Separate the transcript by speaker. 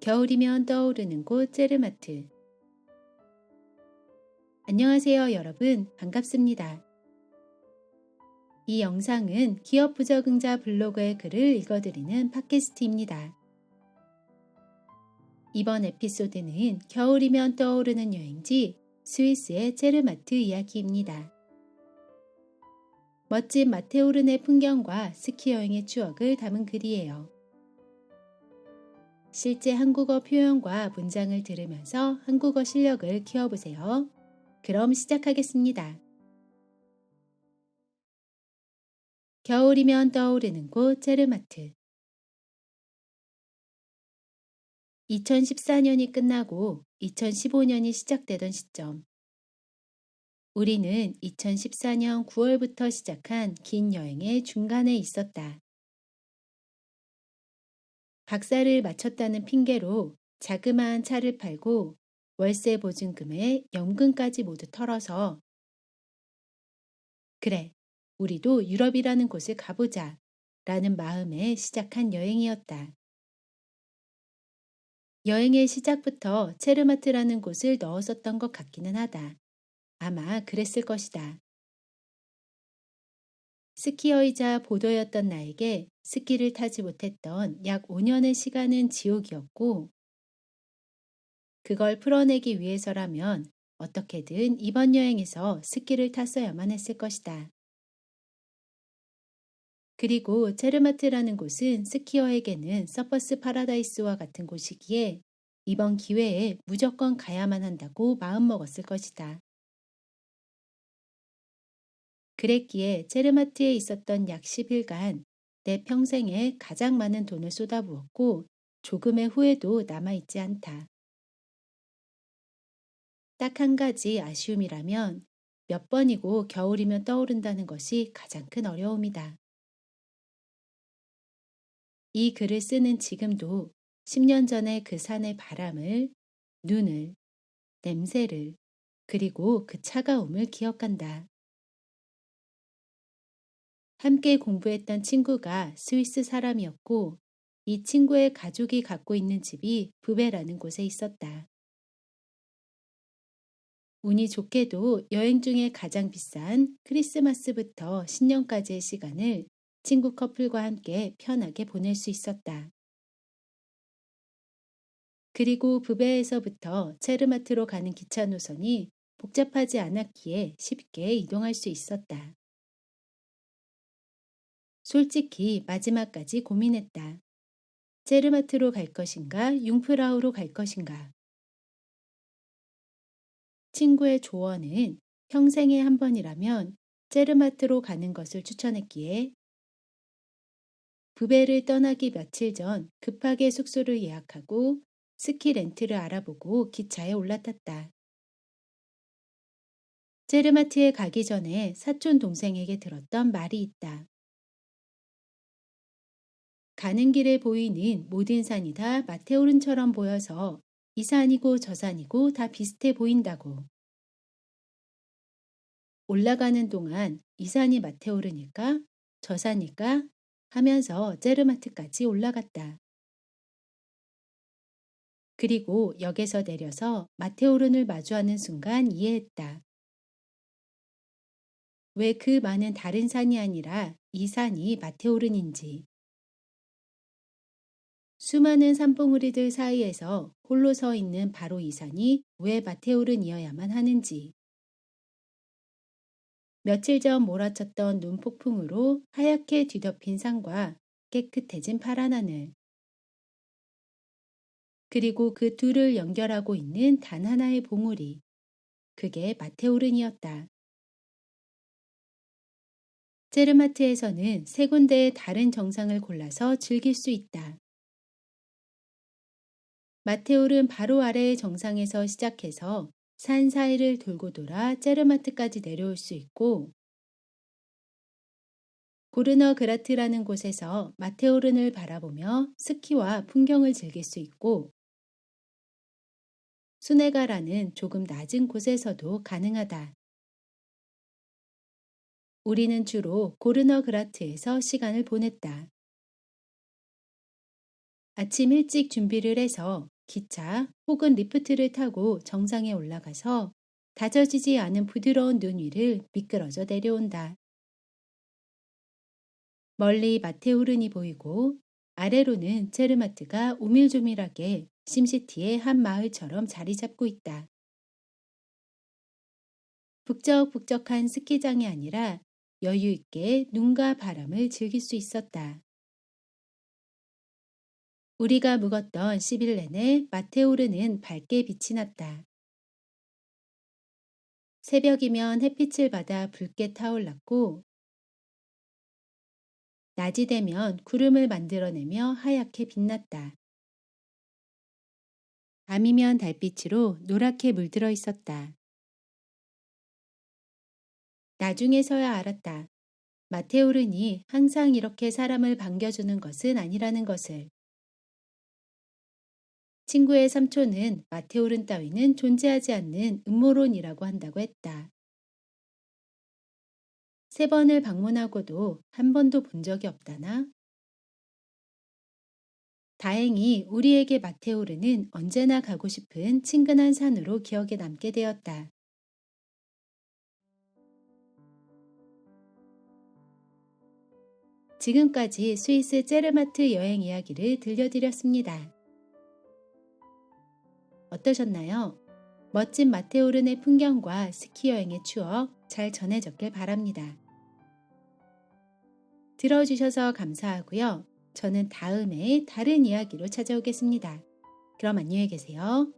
Speaker 1: 겨울이면 떠오르는 곳 제르마트. 안녕하세요, 여러분. 반갑습니다. 이 영상은 기업 부적응자 블로그의 글을 읽어드리는 팟캐스트입니다. 이번 에피소드는 겨울이면 떠오르는 여행지 스위스의 제르마트 이야기입니다. 멋진 마테오른의 풍경과 스키 여행의 추억을 담은 글이에요. 실제 한국어 표현과 문장을 들으면서 한국어 실력을 키워보세요. 그럼 시작하겠습니다. 겨울이면 떠오르는 곳 제르마트 2014년이 끝나고 2015년이 시작되던 시점 우리는 2014년 9월부터 시작한 긴 여행의 중간에 있었다. 박사를 마쳤다는 핑계로 자그마한 차를 팔고 월세 보증금에 연금까지 모두 털어서 그래, 우리도 유럽이라는 곳을 가보자 라는 마음에 시작한 여행이었다. 여행의 시작부터 체르마트라는 곳을 넣었었던 것 같기는 하다. 아마 그랬을 것이다. 스키어이자 보도였던 나에게 스키를 타지 못했던 약 5년의 시간은 지옥이었고, 그걸 풀어내기 위해서라면 어떻게든 이번 여행에서 스키를 탔어야만 했을 것이다. 그리고 체르마트라는 곳은 스키어에게는 서퍼스 파라다이스와 같은 곳이기에 이번 기회에 무조건 가야만 한다고 마음먹었을 것이다. 그랬기에 체르마트에 있었던 약 10일간 내 평생에 가장 많은 돈을 쏟아부었고 조금의 후회도 남아있지 않다. 딱 한 가지 아쉬움이라면 몇 번이고 겨울이면 떠오른다는 것이 가장 큰 어려움이다. 이 글을 쓰는 지금도 10년 전에 그 산의 바람을, 눈을, 냄새를, 그리고 그 차가움을 기억한다. 함께 공부했던 친구가 스위스 사람이었고 이 친구의 가족이 갖고 있는 집이 부베라는 곳에 있었다. 운이 좋게도 여행 중에 가장 비싼 크리스마스부터 신년까지의 시간을 친구 커플과 함께 편하게 보낼 수 있었다. 그리고 부베에서부터 체르마트로 가는 기차 노선이 복잡하지 않았기에 쉽게 이동할 수 있었다. 솔직히 마지막까지 고민했다. 제르마트로 갈 것인가, 융프라우로 갈 것인가. 친구의 조언은 평생에 한 번이라면 제르마트로 가는 것을 추천했기에 부베를 떠나기 며칠 전 급하게 숙소를 예약하고 스키 렌트를 알아보고 기차에 올라탔다. 제르마트에 가기 전에 사촌 동생에게 들었던 말이 있다. 가는 길에 보이는 모든 산이 다 마테오른처럼 보여서 이 산이고 저 산이고 다 비슷해 보인다고. 올라가는 동안 이 산이 마테오르니까 저 산일까 하면서 제르마트까지 올라갔다. 그리고 역에서 내려서 마테오른을 마주하는 순간 이해했다. 왜 그 많은 다른 산이 아니라 이 산이 마테오른인지. 수많은 산봉우리들 사이에서 홀로 서 있는 바로 이 산이 왜 마테오른이어야만 하는지. 며칠 전 몰아쳤던 눈폭풍으로 하얗게 뒤덮인 산과 깨끗해진 파란 하늘. 그리고 그 둘을 연결하고 있는 단 하나의 봉우리. 그게 마테오른이었다. 제르마트에서는 세 군데의 다른 정상을 골라서 즐길 수 있다. 마테올은 바로 아래의 정상에서 시작해서 산 사이를 돌고 돌아 제르마트까지 내려올 수 있고 고르너 그라트라는 곳에서 마테오른을 바라보며 스키와 풍경을 즐길 수 있고 수네가라는 조금 낮은 곳에서도 가능하다. 우리는 주로 고르너 그라트에서 시간을 보냈다. 아침 일찍 준비를 해서 기차 혹은 리프트를 타고 정상에 올라가서 다져지지 않은 부드러운 눈 위를 미끄러져 내려온다. 멀리 마테오른이 보이고 아래로는 체르마트가 우밀조밀하게 심시티의 한 마을처럼 자리 잡고 있다. 북적북적한 스키장이 아니라 여유 있게 눈과 바람을 즐길 수 있었다. 우리가 묵었던 10일 내내 마테오르는 밝게 빛이 났다. 새벽이면 햇빛을 받아 붉게 타올랐고 낮이 되면 구름을 만들어내며 하얗게 빛났다. 밤이면 달빛으로 노랗게 물들어 있었다. 나중에서야 알았다. 마테오른이 항상 이렇게 사람을 반겨주는 것은 아니라는 것을. 친구의 삼촌은 마테오른 따위는 존재하지 않는 음모론이라고 한다고 했다. 세 번을 방문하고도 한 번도 본 적이 없다나? 다행히 우리에게 마테오르는 언제나 가고 싶은 친근한 산으로 기억에 남게 되었다. 지금까지 스위스 제르마트 여행 이야기를 들려드렸습니다. 어떠셨나요? 멋진 마테오른의 풍경과 스키 여행의 추억 잘 전해졌길 바랍니다. 들어주셔서 감사하고요. 저는 다음에 다른 이야기로 찾아오겠습니다. 그럼 안녕히 계세요.